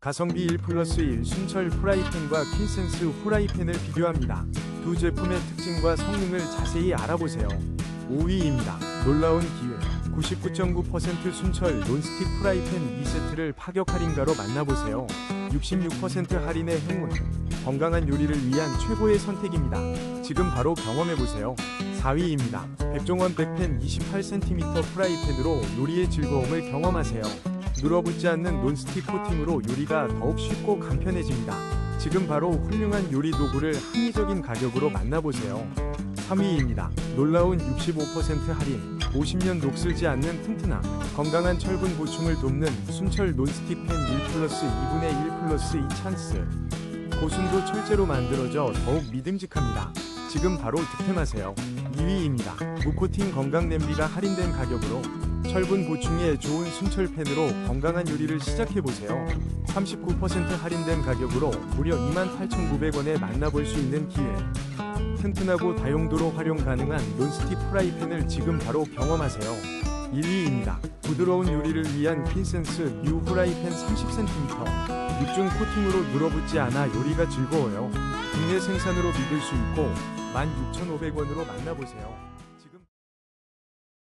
가성비 1 플러스 1 순철 프라이팬과 퀸센스 후라이팬을 비교합니다. 두 제품의 특징과 성능을 자세히 알아보세요. 5위입니다. 놀라운 기회. 99.9% 순철 논스틱 프라이팬 2세트를 파격 할인가로 만나보세요. 66% 할인의 행운. 건강한 요리를 위한 최고의 선택입니다. 지금 바로 경험해보세요. 4위입니다. 백종원 백팬 28cm 프라이팬으로 요리의 즐거움을 경험하세요. 눌어붙지 않는 논스틱 코팅으로 요리가 더욱 쉽고 간편해집니다. 지금 바로 훌륭한 요리 도구를 합리적인 가격으로 만나보세요. 3위입니다. 놀라운 65% 할인. 50년 녹슬지 않는 튼튼함. 건강한 철분 보충을 돕는 순철 논스틱 팬 1 플러스 2분의 1 플러스 2 찬스. 고순도 철제로 만들어져 더욱 믿음직합니다. 지금 바로 득템하세요. 2위입니다. 무코팅 건강 냄비가 할인된 가격으로 철분 보충에 좋은 순철 팬으로 건강한 요리를 시작해보세요. 39% 할인된 가격으로 무려 28,900원에 만나볼 수 있는 기회. 튼튼하고 다용도로 활용 가능한 논스틱 프라이팬을 지금 바로 경험하세요. 1위입니다. 부드러운 요리를 위한 퀸센스 뉴 후라이팬 30cm. 육중 코팅으로 눌어붙지 않아 요리가 즐거워요. 국내 생산으로 믿을 수 있고 16,500원으로 만나보세요.